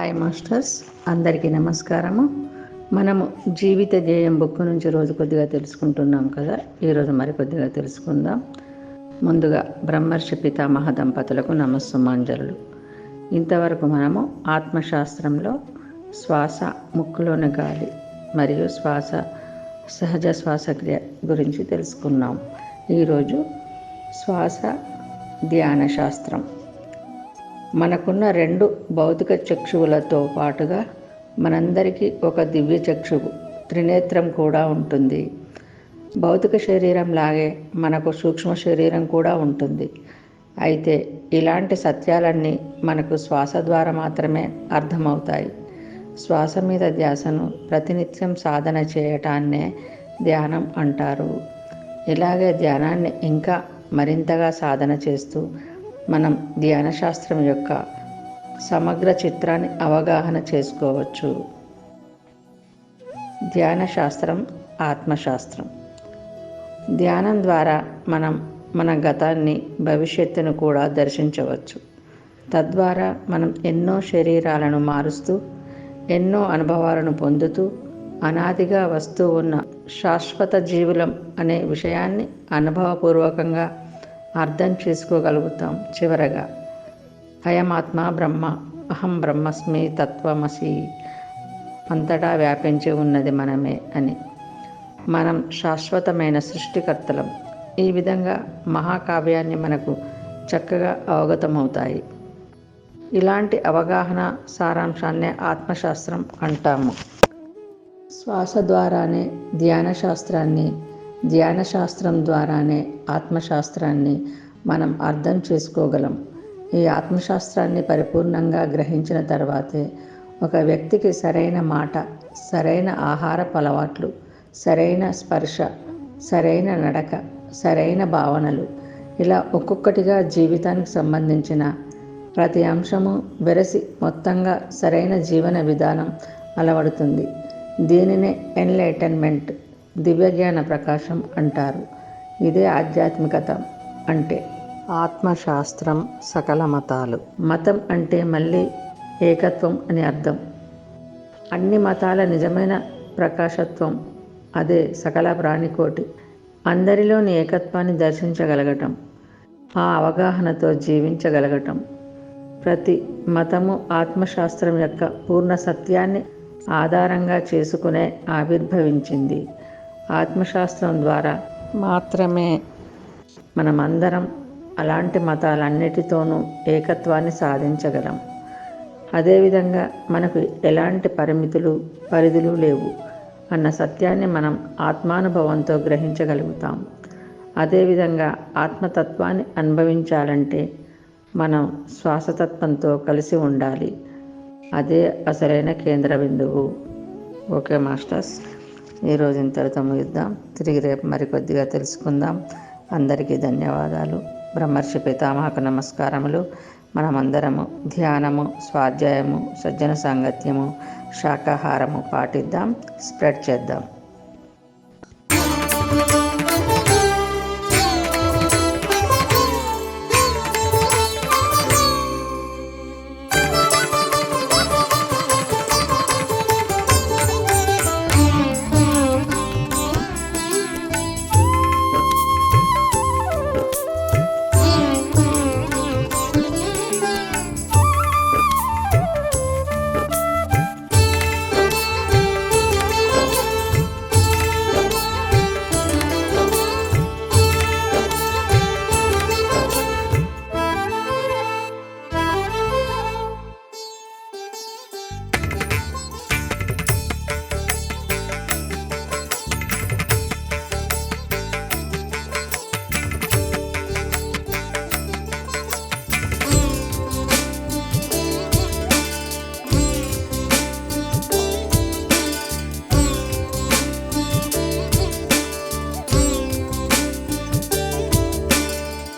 Hi masters అందరికీ నమస్కారము. మనము జీవిత ధ్యేయం బుక్ నుంచి రోజు కొద్దిగా తెలుసుకుంటున్నాం కదా. ఈరోజు మరి కొద్దిగా తెలుసుకుందాం. ముందుగా బ్రహ్మర్షి పితామహ దంపతులకు నమస్సుమాంజలు. ఇంతవరకు మనము ఆత్మశాస్త్రంలో శ్వాస ముక్కులోని గాలి మరియు శ్వాస సహజ శ్వాసక్రియ గురించి తెలుసుకున్నాం. ఈరోజు శ్వాస ధ్యాన శాస్త్రం మనకున్న రెండు భౌతిక చక్షువులతో పాటుగా మనందరికీ ఒక దివ్య చక్షువు త్రినేత్రం కూడా ఉంటుంది. భౌతిక శరీరం లాగే మనకు సూక్ష్మ శరీరం కూడా ఉంటుంది. అయితే ఇలాంటి సత్యాలన్నీ మనకు శ్వాస ద్వారా మాత్రమే అర్థమవుతాయి. శ్వాస మీద ధ్యాసను ప్రతినిత్యం సాధన చేయటాన్నే ధ్యానం అంటారు. ఇలాగే ధ్యానాన్ని ఇంకా మరింతగా సాధన చేస్తూ మనం ధ్యాన శాస్త్రం యొక్క సమగ్ర చిత్రాన్ని అవగాహన చేసుకోవచ్చు. ధ్యాన శాస్త్రం ఆత్మశాస్త్రం. ధ్యానం ద్వారా మనం మన గతాన్ని భవిష్యత్తును కూడా దర్శించవచ్చు. తద్వారా మనం ఎన్నో శరీరాలను మారుస్తూ ఎన్నో అనుభవాలను పొందుతూ అనాదిగా వస్తూ ఉన్న శాశ్వత జీవులం అనే విషయాన్ని అనుభవపూర్వకంగా అర్థం చేసుకోగలుగుతాం చివరగా. అయమాత్మ బ్రహ్మ అహం బ్రహ్మస్మి తత్వమసి. అంతటా వ్యాపించి ఉన్నది మనమే అని. మనం శాశ్వతమైన సృష్టికర్తలం. ఈ విధంగా మహాకావ్యాన్ని మనకు చక్కగా అవగతమవుతాయి. ఇలాంటి అవగాహన సారాంశాన్నే ఆత్మశాస్త్రం అంటాము. శ్వాస ద్వారానే ధ్యాన శాస్త్రాన్ని ధ్యాన శాస్త్రం ద్వారానే ఆత్మశాస్త్రాన్ని మనం అర్థం చేసుకోగలం. ఈ ఆత్మశాస్త్రాన్ని పరిపూర్ణంగా గ్రహించిన తర్వాతే ఒక వ్యక్తికి సరైన మాట సరైన ఆహారపు అలవాట్లు సరైన స్పర్శ సరైన నడక సరైన భావనలు ఇలా ఒక్కొక్కటిగా జీవితానికి సంబంధించిన ప్రతి అంశము వెరసి మొత్తంగా సరైన జీవన విధానం అలవడుతుంది. దీనినే ఎన్లైటన్మెంట్ దివ్యజ్ఞాన ప్రకాశం అంటారు. ఇదే ఆధ్యాత్మికత అంటే. ఆత్మశాస్త్రం సకల మతాలు. మతం అంటే మళ్ళీ ఏకత్వం అని అర్థం. అన్ని మతాల నిజమైన ప్రకాశత్వం. అదే సకల ప్రాణికోటి. అందరిలోని ఏకత్వాన్ని దర్శించగలగటం. ఆ అవగాహనతో జీవించగలగటం. ప్రతి మతము ఆత్మశాస్త్రం యొక్క పూర్ణ సత్యాన్ని ఆధారంగా చేసుకునే ఆవిర్భవించింది. ఆత్మశాస్త్రం ద్వారా మాత్రమే. మనమందరం అలాంటి మతాలన్నిటితోనూ ఏకత్వాన్ని సాధించగలం. అదేవిధంగా మనకు ఎలాంటి పరిమితులు పరిధులు లేవు అన్న సత్యాన్ని మనం ఆత్మానుభవంతో గ్రహించగలుగుతాం. అదేవిధంగా ఆత్మతత్వాన్ని అనుభవించాలంటే మనం శ్వాసతత్వంతో కలిసి ఉండాలి. అదే అసలైన కేంద్ర బిందువు. Okay masters. ఈరోజు ఇంతటితో ముగిద్దాం. తిరిగి రేపు మరికొద్దిగా తెలుసుకుందాం. అందరికీ ధన్యవాదాలు. బ్రహ్మర్షి పితామహకు నమస్కారములు. మనమందరము ధ్యానము స్వాధ్యాయము సజ్జన సాంగత్యము శాకాహారము పాటిద్దాం. స్ప్రెడ్ చేద్దాం.